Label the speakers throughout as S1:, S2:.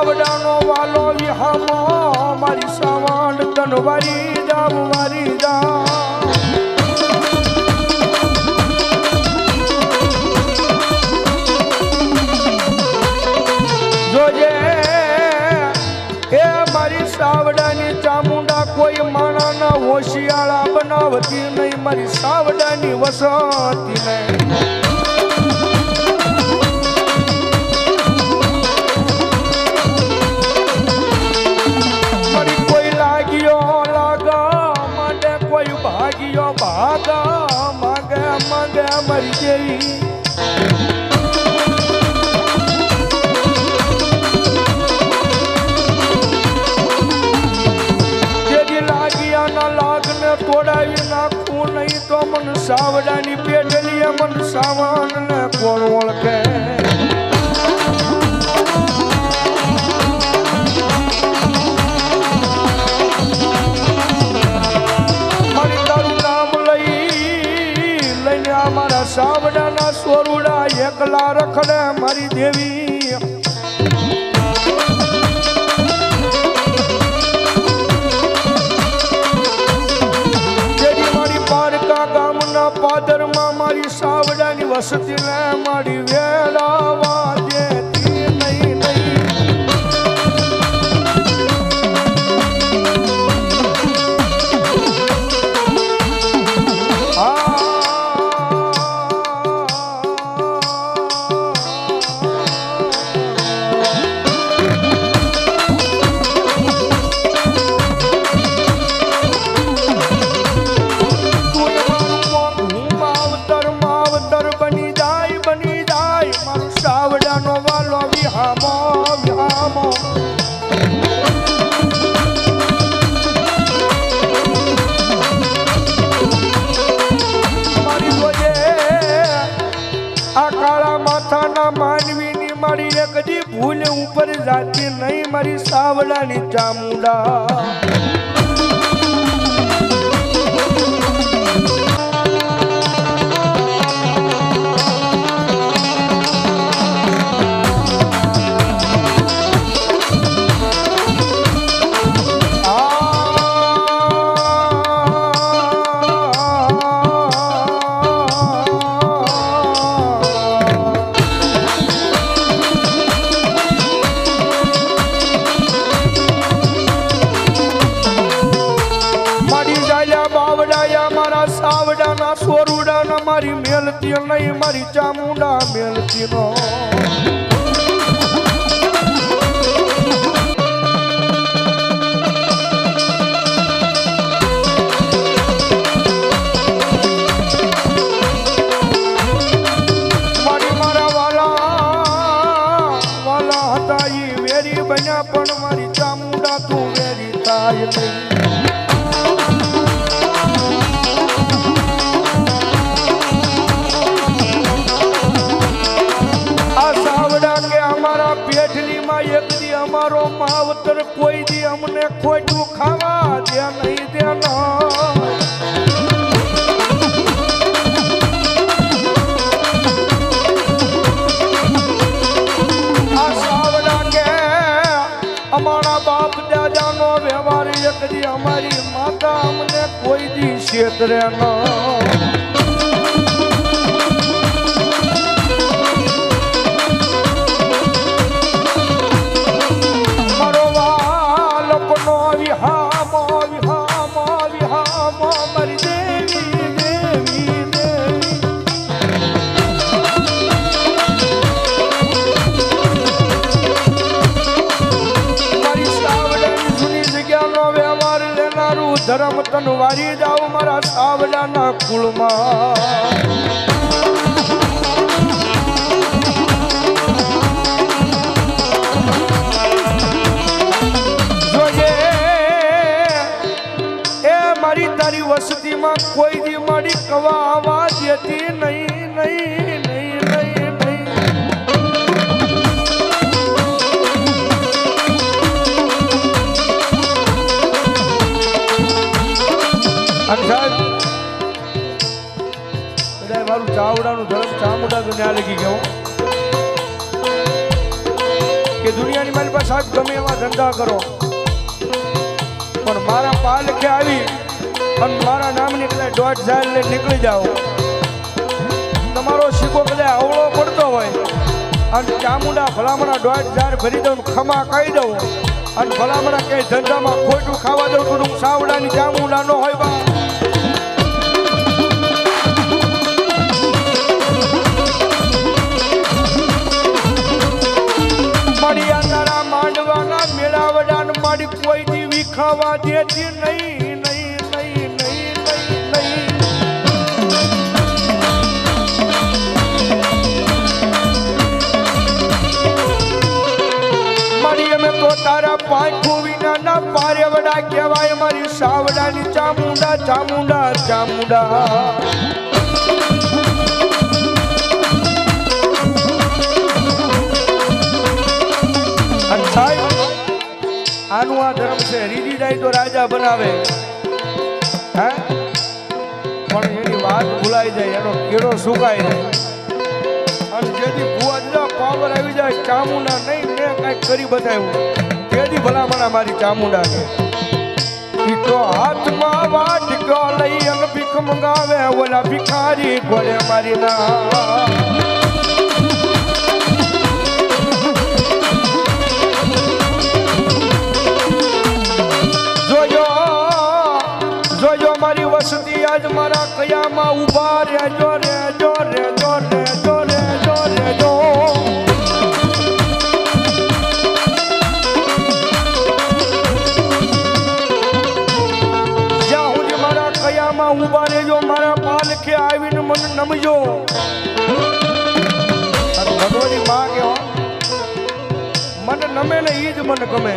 S1: બાવડાનો વાલો વિહામો મારી સવાંડ તનવારી જામ મારી જામ જોજે, એ મારી સાવડાની ચામુંડા કોઈ માણાના હોશિયાળા બનાવતી નહીં. મારી સાવડાની વસાતી નહીં. નાખવું નહીં તો મન સાવડાની પેટલી મન સાવણને કોણ ઓળખે? સાવડાના સોરુડા એકલા રખડે મારી દેવી. સાવડાની વસતી ને મારી વેળાવા આ કાળા માથાના માનવીની મારી એકદી ભૂલ ઉપર જાતી નહીં મારી સાવડાની ચામુંડા. জীবন પેઠલીમાં એક દી અમારો માવતર કોઈ દી અમને ખોટું ખાવા દે નહીં દે ના આ સાવડા કે અમારા બાપ દાદાનો વ્યવહાર એક દી અમારી માતા અમને કોઈ દી ક્ષેત્રે ન. તન વારી મારા સાવડાના કુળમાં. મારી તારી વસતીમાં કોઈ દી મારી કવા આવા દેતી નહીં નહીં. સાહેબ. મારું ચાવડાનું ધર્મ ચામુંડા તો ન્યા લગી ગયો. કે દુનિયાની મારી પાસે સાહેબ ગમે એવા ધંધા કરો. પણ મારા પાલખે આવી અને મારા નામની કદાચ દોઢ ઝાડ લઈને નીકળી જાઓ. તમારો શીખો કદાચ અવળો પડતો હોય અને ચામુંડા ભલામણા દોઢ ઝાડ ભરી દઉં ખમા કહી દઉં. અને ભલામણા કઈ ધંધામાં ખોટું ખાવા દઉં તો હું ચામુંડા નો હોય બા. કોઈ દીવી ખાવા દેતી નહીં નહીં નહીં નહીં નહીં નહીં. મારી અમે તો તારા પાંખો વિનાના પારેવડા કહેવાય મારી સાવડાની ચામુંડા ચામુંડા ચામુંડા. જાય તો રાજા બનાવે. પણ એની વાત ભૂલાઈ જાય, એનો કેળો સુકાઈ જાય. અને જેથી ભુવા પાવર આવી જાય, ચામુંડા નહીં, મેં કાંઈક કરી બતાવ્યું. જેથી ભલામણા મારી ચામુંડા કે તો હાથમાં વાટકો લઈ અને ભીખ મંગાવે ઓલા ભિખારી ગોળે મારી ના. મારી આજ મારા કયામાં ઊભા રહેજો રહેજો રહેજો રહેજો રહેજો રહેજો. જ્યાં સુધી મારા કયામાં ઊભા રહેજો મારા પાલખે આવીને મને નમજો. ભગવતી માં કે હો, મને નમે ને એ જ મને ગમે.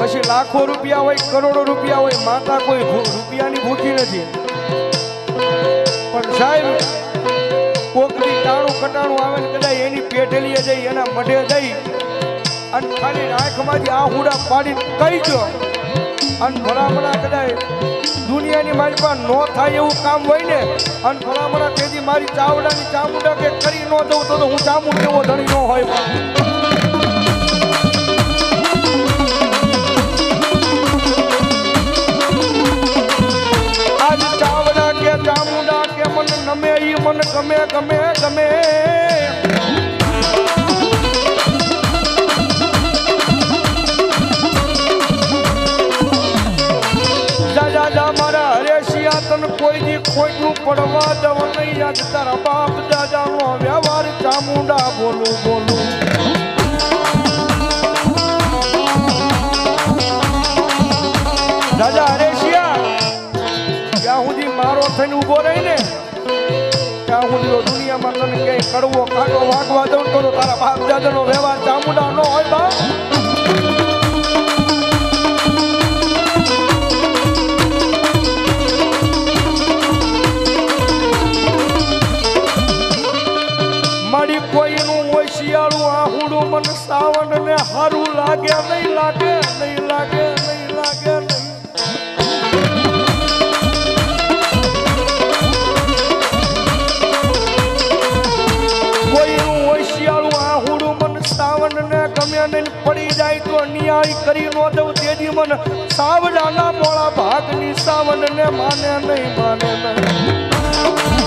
S1: પછી લાખો રૂપિયા હોય, કરોડો રૂપિયા હોય, માતા કોઈ રૂપિયાની ભૂખી નથી. પણ સાહેબ, કોકની ટાણું કટાણું આવે ને કદાચ એની પેઢેલીએ જઈ, એના મઢે જઈ, અને ખાલી આંખમાંથી આ હુડા પાડી કહી દો. અને ભલામણા કદાચ દુનિયાની મારી પાસે ન થાય એવું કામ હોય ને, અને ભલામણા તેથી મારી ચાવડાની ચામુંડા કે કરી ન દઉં તો તો હું ચામુંડ એવો ધણી ન હોય. ગમે ગમે ગમે. મારા હરેશિયા, તને કોઈ દી પડવા દવ નહીં તારા બાપ દાદાનો વ્યવહાર ચામુંડા બોલું બોલું. દાદા હરેશિયા. જ્યાં સુધી મારો થઈને ઊભો રહી તો દુનિયામાં તને ક્યાંય કડવો કાંટો વાગવા દઉં તો તારા બાપ દાદાનો વ્યવહાર ચામુંડા નો હોય બા ને ગમે નહીં પડી જાય તો ન્યાય કરી નો દઉં. તેથી મને સાવડાના મોળા ભાગની સાવન ને માને નહીં માને નહીં.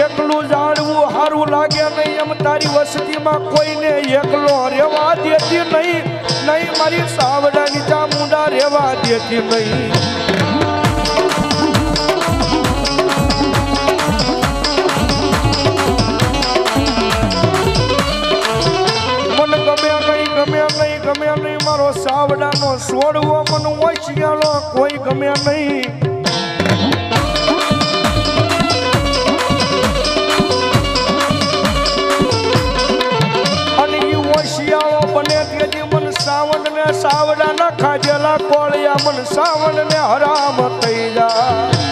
S1: એકલું જાણવું સારું લાગે નહીં એમ તારી વસતીમાં કોઈને એકલો રેવા દેતી નહીં. નહીં, મારી સાવડાની ચામુંડા રેવા દેતી નહીં. સાવડાનો છોડવો મન ઓછિયાળો કોઈ ગમે નહીં. મન સાવણ ને હરામ થઈ જાય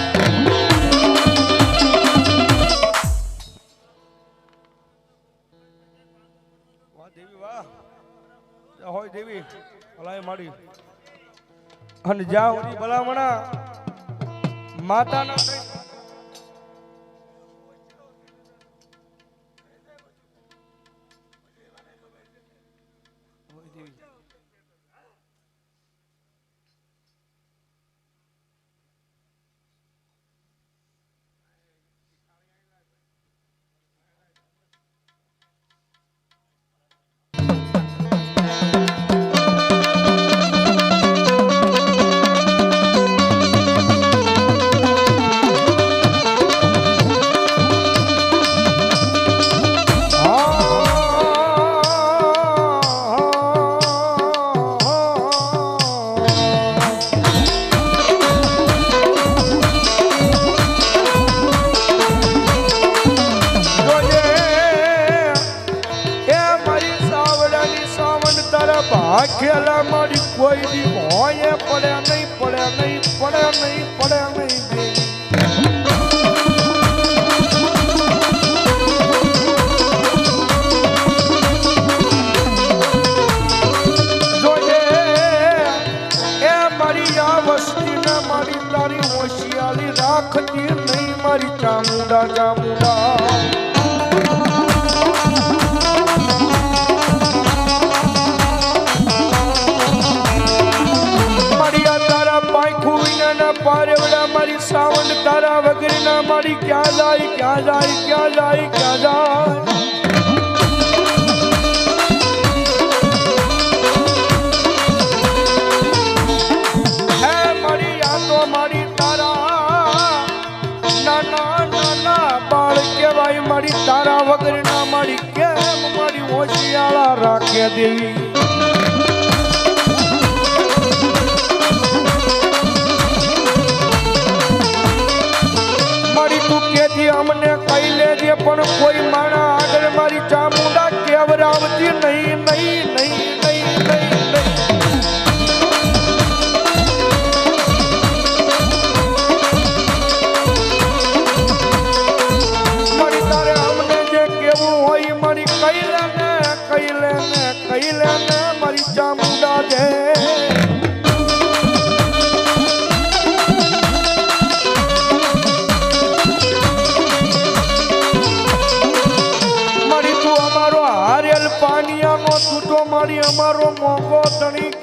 S1: દેવી ભલાઈ માડી. અને જ્યાં ભલામણા. માતાના ખેલા મારી કોઈ દી હોય પડે નહીં પડે નહીં પડે નહીં પડે નહીં મારી તારી હોશિયારી રાખતી નહીં, મારી ચામુંડા ચામુંડા. મારી ક્યાં જાય ક્યાં જાય ક્યાં જાય ક્યાં જાય મારી તારા તારા વગરના મારી કેમ મારી હોશિયાળા રાખે દેવી. લેજે પણ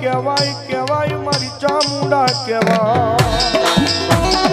S1: કહેવાય કહેવાય મારી ચામુંડા કહેવાય